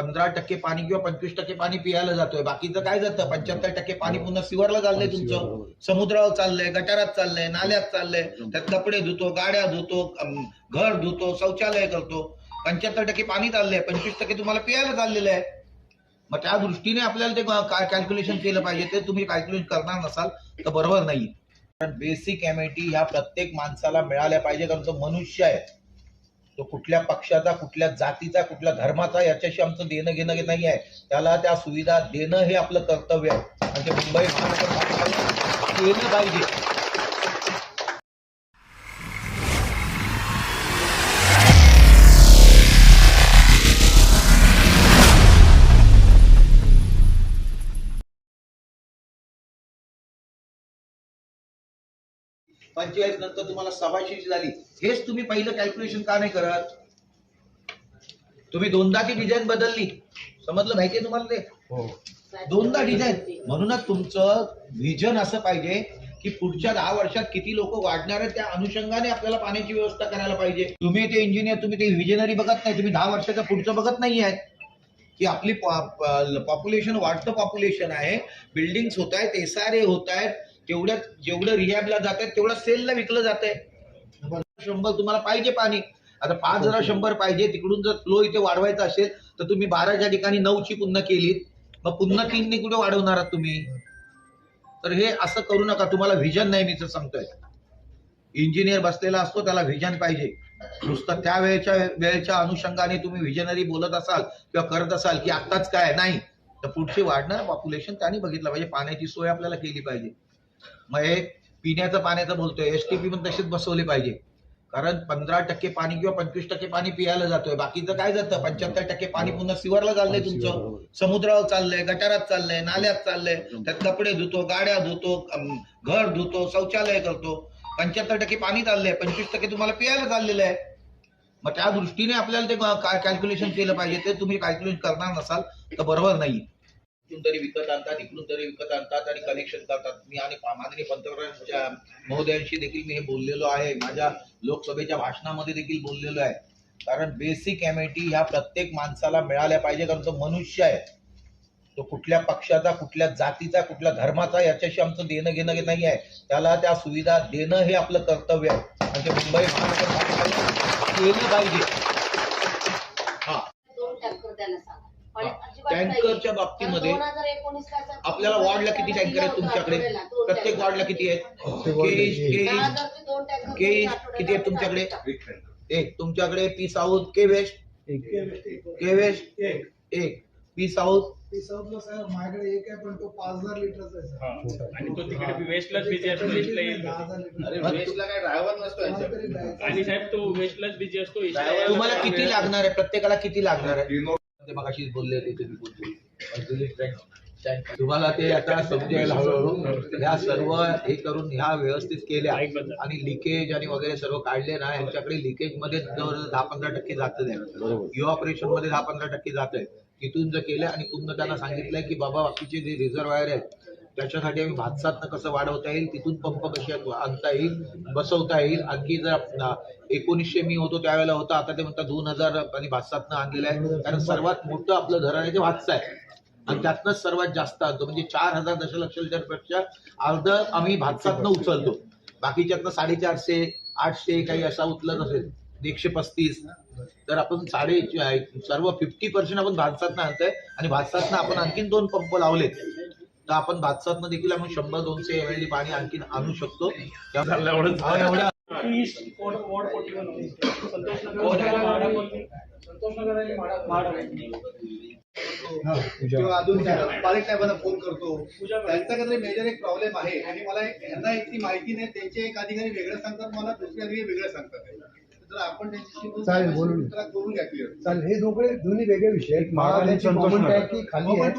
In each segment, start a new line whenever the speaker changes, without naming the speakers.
पंधरा टक्के पाणी किंवा पंचवीस टक्के पाणी पियाला जातोय. बाकीचं काय जातं? पंच्याहत्तर टक्के पाणी पुन्हा सिवरला चाललंय तुमचं. समुद्रावर चाललंय गटारात चाललंय नाल्यात चाललंय. त्यात कपडे धुतो गाड्या धुतो घर धुतो शौचालय करतो. पंच्याहत्तर टक्के पाणी चाललंय पंचवीस टक्के तुम्हाला पियाला चाललेलं आहे. मग त्या दृष्टीने आपल्याला ते कॅल्क्युलेशन केलं पाहिजे. ते तुम्ही कॅल्क्युलेशन करणार नसाल तर बरोबर नाही कारण बेसिक एम्युनिटी ह्या प्रत्येक माणसाला मिळाल्या पाहिजे कारण तो मनुष्य आहे. तो कुठल्या पक्षाचा कुठल्या जातीचा कुठल्या धर्माचा याच्याशी आमचं देणं घेणं नाही आहे त्याला त्या सुविधा देणं हे आपलं कर्तव्य आहे. म्हणजे मुंबई महानगरपालिकेने केलं पाहिजे. पंचेचाळीस नंतर तुम्हाला सव्वाशे झाली. हेच तुम्ही पहिलं कॅल्क्युलेशन का नाही करत? तुम्ही दोनदा ती डिझाईन बदलली. समजलं माहितीये तुम्हाला ते? दोनदा डिझाईन म्हणूनच तुमचं व्हिजन असं पाहिजे की पुढच्या दहा वर्षात किती लोक वाढणार आहेत त्या अनुषंगाने आपल्याला पाण्याची व्यवस्था करायला पाहिजे. तुम्ही ते इंजिनियर तुम्ही ते व्हिजनरी बघत नाही. तुम्ही दहा वर्षाच्या पुढचं बघत नाही आहेत की आपली पॉप्युलेशन वाढतं पॉप्युलेशन आहे. बिल्डिंग्स होत आहेत एस आर ए होत आहेत तेवढ्या जेवढं रिहॅबला जात आहेत तेवढं सेलला विकलं जात आहे शंभर तुम्हाला पाहिजे पाणी. आता पाच हजार शंभर पाहिजे. तिकडून जर फ्लो इथे वाढवायचा असेल तर तुम्ही बाराच्या ठिकाणी नऊची पुन्हा केलीत. मग पुन्हा तीनने कुठे वाढवणार आहात तुम्ही? तर हे असं करू नका. तुम्हाला व्हिजन नाही मी तर सांगतोय. इंजिनियर बसलेला असतो त्याला व्हिजन पाहिजे. नुसतं त्या वेळेच्या वेळेच्या अनुषंगाने तुम्ही व्हिजनरी बोलत असाल किंवा करत असाल की आत्ताच काय? नाही. तर पुढचे वाढणार पॉप्युलेशन त्यांनी बघितलं पाहिजे. पाण्याची सोय आपल्याला केली पाहिजे. मग हे पिण्याचं पाण्याचं बोलतोय. एस टी पी पण तसेच बसवले पाहिजे. कारण पंधरा टक्के पाणी किंवा पंचवीस टक्के पाणी पियाला जातोय. बाकीचं काय जातं? पंच्याहत्तर टक्के पाणी पुन्हा सिवरला चाललंय तुमचं. समुद्रावर चाललंय गटारात चाललंय नाल्यात चाललंय. त्यात कपडे धुतो गाड्या धुतो घर धुतो शौचालय करतो. पंच्याहत्तर टक्के पाणी चाललंय. पंचवीस टक्के तुम्हाला पियाला चाललेलं आहे. मग त्या दृष्टीने आपल्याला ते कॅल्क्युलेशन केलं पाहिजे. ते तुम्ही कॅल्क्युलेशन करणार नसाल तर बरोबर नाही इकडून तरी विकत आणतात इकडून तरी विकत आणतात आणि कलेक्शन करतात. मी आणि माननीय पंतप्रधानांच्या महोदयांशी देखील मी हे बोललेलो आहे. माझ्या लोकसभेच्या भाषणामध्ये देखील बोललेलो आहे. कारण बेसिक एमएटी ह्या प्रत्येक माणसाला मिळाल्या पाहिजे कारण तो मनुष्य आहे. तो कुठल्या पक्षाचा कुठल्या जातीचा कुठल्या धर्माचा याच्याशी आमचं देणं घेणं नाही आहे. त्याला त्या सुविधा देणं हे आपलं कर्तव्य आहे. म्हणजे मुंबई महानगरपालिका केलं पाहिजे हा
दोन टँकर द्यायला सांगा. पण
हा.
अजिबात नाही.
टँकरच्या बाबतीमध्ये
कारण 2019 ला जर-
आपल्याला वॉर्डला किती टँकर आहेत तुमच्याकडे? प्रत्येक. वॉर्डला किती आहेत? केईस
तुम्ही आठवड्याला
किती आहेत तुमच्याकडे. एक तुमच्याकडे P south K west? K west एक. P south?
माझ्याकडे एक आहे पण तो पाच हजार लिटरचा आहे
हा. आणि तो तिकडे वेस्टलाच बिझी असतो
अरे वेस्टला काय ड्रायव्हर नसतो यांच्याकडे
आणि साहेब तो वेस्टलाच बिझी असतो
तुम्हाला किती. लागणार आहे? प्रत्येकाला किती लागणार आहे? ते मगाशी बोलले होते तुम्ही बोलतो तुम्हाला ते आता समजायला हळूहळू ह्या सर्व हे करून ह्या व्यवस्थित केल्या. आणि लिकेज आणि वगैरे सर्व काढले ना यांच्याकडे लिकेजमध्ये जवळ दहा पंधरा टक्के जात आहे ऑपरेशनमध्ये दहा पंधरा टक्के जात. आहे तिथून जर केलं आणि पुन्हा त्यांना सांगितलंय की बाबा बाकीचे जे रिझर्वायर आहेत त्याच्यासाठी आम्ही भातसातनं कसं वाढवता येईल तिथून पंप कसे आणता येईल बसवता येईल. आणखी जर एकोणीसशे मी होतो त्यावेळेला होता आता ते म्हणतात दोन हजार आणि भातसातनं आणलेलं आहे. कारण सर्वात मोठं आपलं धरण आहे ते भातसा आहे. आणि त्यातनंच सर्वात जास्त आणतो. म्हणजे चार हजार दशलक्ष लिटरपेक्षा अर्ध आम्ही भातसातनं उचलतो. बाकीच्यातनं साडेचारशे आठशे काही असा उचलत असेल. एकशे पस्तीस. तर आपण साडे सर्व फिफ्टी पर्सेंट आपण भातसातनं आणतोय. आणि भातसातनं आपण आणखीन दोन पंप लावलेत. तर आपण भातसातनं देखील आपण शंभर दोनशे एम एल पाणी आणखीन आणू शकतो त्यामुळे- एवढ्या
ईस्ट वॉर्ड वॉर्ड 41 होते. संतोष नगर
कोण आहे?
माडापल्ली. संतोष नगर आणि माडा- माडा.
किंवा अजून पालिक साहेबांना फोन करतो त्यांचा काहीतरी मेजर एक प्रॉब्लेम आहे आणि मला एक- यांना एक ती माहिती नाही त्यांचे एक अधिकारी वेगळं सांगतात मला दुसरे अधिकारी वेगळं सांगतात
चालेल, बोलून. चालेल हे दोघे दोन्ही वेगळे विषय आहेत. टाकी खाली आहे.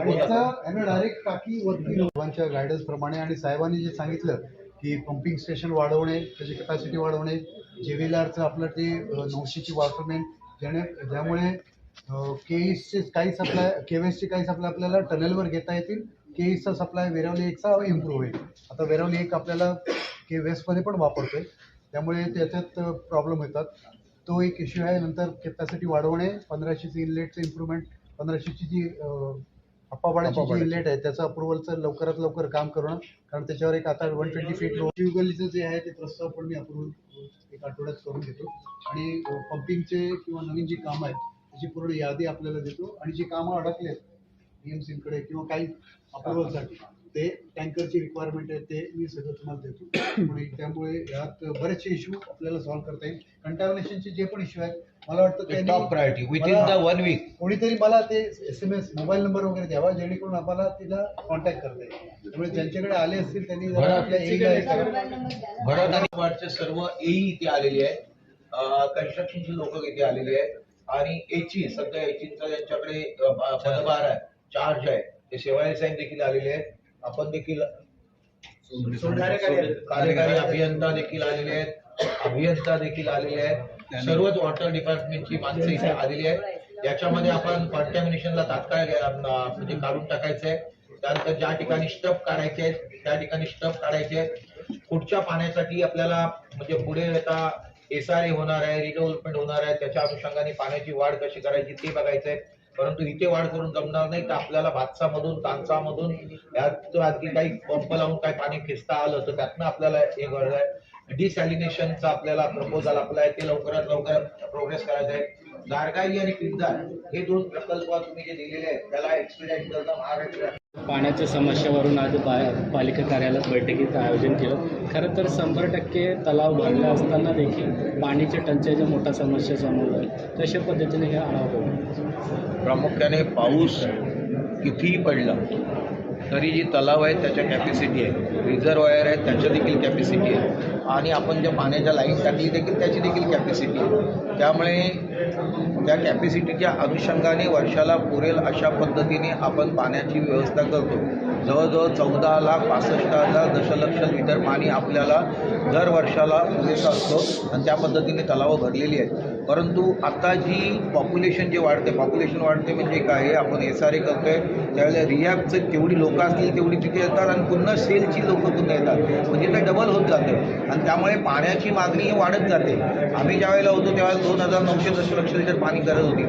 आणि याचा यानं डायरेक्ट टाकी वरती साहेबांच्या गायडन्स प्रमाणे आणि साहेबांनी जे सांगितलं की पंपिंग स्टेशन वाढवणे त्याची कॅपॅसिटी वाढवणे जेव्हीलारचं आपलं ते नऊशेची वॉटरमेन ज्याने ज्यामुळे केईसचे काही सप्लाय केवेसचे काही सप्लाय आपल्याला टनेलवर घेता येतील. केईसचा सप्लाय वेरावली एकचा इम्प्रूव्ह होईल. आता वेरावली एक आपल्याला के वेस्टमध्ये पण वापरतोय. त्यामुळे त्याच्यात प्रॉब्लेम येतात. तो एक इश्यू आहे नंतर कॅपॅसिटी वाढवणे पंधराशेचं इनलेटचं इम्प्रुव्हमेंट पंधराशेची जी अप्पापाड्याची जी इनलेट आहे त्याचं अप्रुव्हलचं लवकरात लवकर काम करणं. कारण त्याच्यावर एक आता वन ट्वेंटी फीट शिवगल्लीचं जे आहे ते प्रस्ताव पण मी अप्रुव्हल एक आठवड्यात करून देतो आणि पंपिंगचे किंवा नवीन जी कामं आहेत त्याची पूर्ण यादी आपल्याला देतो. आणि जी कामं अडकलेत बीएमसीकडे किंवा काही अप्रुव्हलसाठी ते टँकरची रिक्वायरमेंट आहे ते मी सगळं तुम्हाला देतो. आणि त्यामुळे यात बरेचसे इश्यू आपल्याला सॉल्व्ह करता येईल. कंटॅमिनेशनचे जे पण इश्यू आहेत मला वाटतं
top priority within the one week
कोणीतरी मला ते S M S mobile number वगैरे द्यावा जेणेकरून आम्हाला तिला कॉन्टॅक्ट करता येईल. त्यामुळे ज्यांच्याकडे आले असतील त्यांनी. आपल्या.
भरत आणि वार्डचे सर्व एई इथे आलेले आहेत. कन्स्ट्रक्शनची लोक इथे आलेली आहेत. आणि एची सध्या एचीचा त्यांच्याकडे अ, ब- पदभार आहे चार्ज आहे ते सेवाळे साहेब देखील आलेले आहेत. आपण देखील कार्यकारी अभियंता देखील आलेले आहेत. अभियंता देखील आलेले आहेत. सर्वच वॉटर डिपार्टमेंटची माणसं इथे आलेली आहेत. याच्यामध्ये आपण कॉन्टॅमिनेशनला तात्काळ म्हणजे काढून टाकायचं आहे. त्यानंतर ज्या ठिकाणी स्टफ काढायचे आहेत त्या ठिकाणी स्टफ काढायचे आहेत. पुढच्या पाण्यासाठी आपल्याला म्हणजे पुढे आता एस आर ए होणार आहे रिडेव्हलपमेंट होणार आहे. त्याच्या अनुषंगाने पाण्याची वाढ कशी करायची ते बघायचं आहे परंतु इथे वाढ करून जमणार नाही तर आपल्याला भातसामधून तांचामधून यात आणखी काही पंप लावून काही पाणी खेचता आलं तर त्यातनं आपल्याला हे घडलं आहे. डिसॅलिनेशनचा आपल्याला प्रपोजल आपला आहे. ते लवकरात लवकर प्रोग्रेस करायचं आहे. गारगाई आणि पिंजाळ हे दोन प्रकल्प तुम्ही जे दिलेले आहेत त्याला एक्सपिरियन्स करता महाराष्ट्र
पाण्याच्या समस्येवरून आज पा पालिका कार्यालयात बैठकीचं आयोजन केलं. खरं तर शंभर टक्के तलाव भरले असताना देखील पाण्याच्या टंचाईच्या मोठा समस्या समोर आहे तशा पद्धतीने हे आढावा
प्रामुख्याने पाऊस कितीही पडला तरी जी तलाव आहे त्याच्या कॅपॅसिटी आहे. रिझर्वायर आहेत त्याच्या देखील कॅपॅसिटी आहे. आणि आपण ज्या पाण्याच्या लाईन टाकली देखील त्याची देखील कॅपॅसिटी आहे. त्यामुळे त्या कॅपॅसिटीच्या अनुषंगाने वर्षाला पुरेल अशा पद्धतीने आपण पाण्याची व्यवस्था करतो. जवळजवळ चौदा लाख पासष्ट हजार दशलक्ष लिटर पाणी आपल्याला दर वर्षाला पुरेसा असतो आणि त्या पद्धतीने तलावं भरलेली आहेत. परंतु आता जी पॉप्युलेशन जे वाढते पॉप्युलेशन वाढते म्हणजे काय? आहे, आपण एस आर ए करतोय. त्यावेळेला रिहॅबचं जेवढी लोकं असतील तेवढी तिथे येतात आणि पुन्हा सेलची लोकं पुन्हा येतात. म्हणजे ते डबल होत जाते. आणि त्यामुळे पाण्याची मागणी ही वाढत जाते. आम्ही ज्या वेळेला होतो त्यावेळेला दोन हजार नऊशे दशलक्ष लिटर पाणी गरज होती.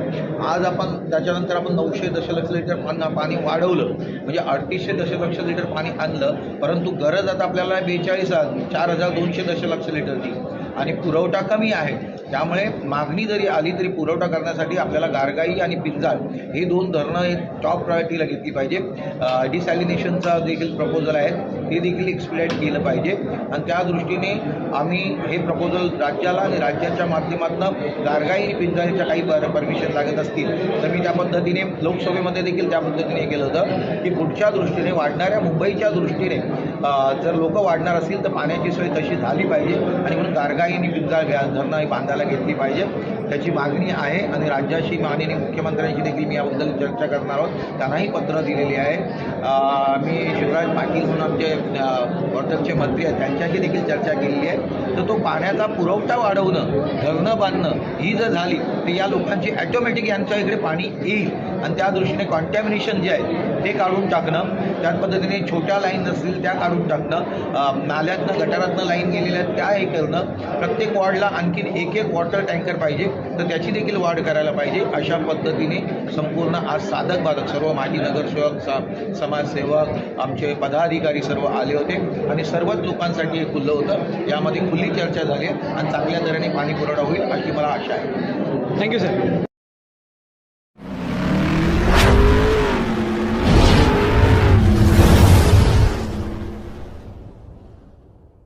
आज आपण त्याच्यानंतर आपण नऊशे दशलक्ष लिटर पाणी पाणी वाढवलं. म्हणजे अडतीसशे दशलक्ष लिटर पाणी आणलं परंतु गरज आता आपल्याला बेचाळीस चार हजार दोनशे दशलक्ष लिटरची. आणि पुरवठा कमी आहे. त्यामुळे मागणी जरी आली तरी पुरवठा करण्यासाठी आपल्याला गारगाई आणि पिंजाळ हे दोन धरणं हे टॉप प्रायोरिटीला घेतली पाहिजे. डिसॅलिनेशनचा देखील प्रपोजल आहे. ते देखील एक्सप्लेट केलं पाहिजे. आणि त्या दृष्टीने आम्ही हे प्रपोजल राज्याला आणि राज्याच्या माध्यमातून गारगाई आणि पिंजाळीच्या काही परमिशन लागत असतील तर मी त्या पद्धतीने लोकसभेमध्ये देखील त्या पद्धतीने हे केलं होतं की पुढच्या दृष्टीने वाढणाऱ्या मुंबईच्या दृष्टीने जर लोक वाढणार असतील तर पाण्याची सोय तशी झाली पाहिजे. आणि म्हणून गारगाई आणि पिंजाळ घ्या धरणं हे बांधायला घेतली पाहिजे. त्याची मागणी आहे आणि राज्याशी माननीय मुख्यमंत्र्यांशी देखील मी याबद्दल चर्चा करणार आहोत. त्यांनाही पत्र दिलेली आहे. मी शिवराज पाटील म्हणून आमचे वॉटरचे मंत्री आहेत त्यांच्याशी देखील चर्चा केलेली आहे. तर तो पाण्याचा पुरवठा वाढवणं धरणं बांधणं ही जर झाली तर या लोकांची ॲटोमॅटिक यांच्या इकडे पाणी येईल. आणि त्या दृष्टीने कॉन्टॅमिनेशन जे आहे ते काढून टाकणं त्याच पद्धतीने छोट्या लाईन असतील त्या काढून टाकणं नाल्यातनं गटारातनं लाईन गेलेल्या आहेत त्या हे करणं प्रत्येक वॉर्डला आणखीन एक एक वॉटर टँकर पाहिजे तर त्याची देखील वाढ करायला पाहिजे. अशा पद्धतीने संपूर्ण आज साधक बाधक सर्व माजी नगरसेवक सा समाजसेवक आमचे पदाधिकारी सर्व आले होते आणि सर्वच लोकांसाठी हे खुलं होतं. यामध्ये खुली चर्चा झाली आणि चांगल्या तऱ्हेने पाणी पुरवठा होईल अशी मला आशा आहे.
Thank you sir